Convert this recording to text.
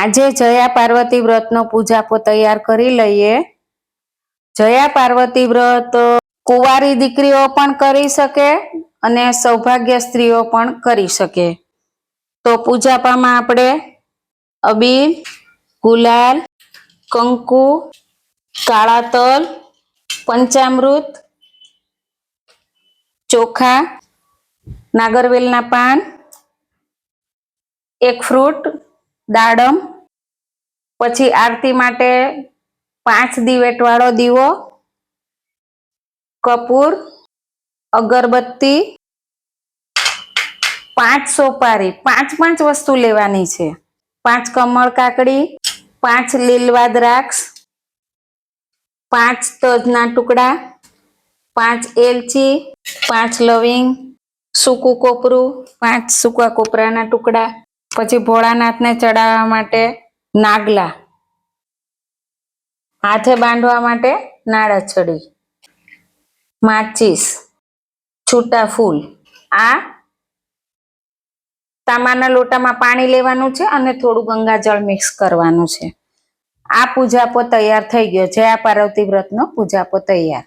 આજે જયા પાર્વતી વ્રતનો પૂજાપો તૈયાર કરી લઈએ. જયા પાર્વતી વ્રત કુંવારી દીકરીઓ પણ કરી શકે અને સૌભાગ્ય સ્ત્રીઓ પણ કરી શકે. તો પૂજાપામાં આપણે અબીલ ગુલાલ, કંકુ કાળા તલ પંચામૃત, ચોખા, નાગરવેલના પાન, એક ફ્રૂટ દાડમ, પછી આરતી માટે પાંચ દિવેટવાળો દીવો, કપૂર, અગરબત્તી, પાંચ સોપારી. પાંચ પાંચ વસ્તુ લેવાની છે. પાંચ કમળ કાકડી, પાંચ લીલવા દ્રાક્ષ પાંચ તજના ટુકડા, પાંચ એલચી, પાંચ લવિંગ, સૂકું કોપરું, પાંચ સૂકા કોપરાના ટુકડા પછી ભોળાનાથને ચડાવવા માટે નાગલા. હાથે બાંધવા માટે નાળાછડી. માચીસ. છૂટા ફૂલ. આ તાંબાના લોટામાં પાણી લેવાનું છે અને થોડું ગંગાજળ મિક્સ કરવાનું છે. આ પૂજાપો તૈયાર થઈ ગયો જયા પાર્વતી વ્રતનો પૂજાપો તૈયાર.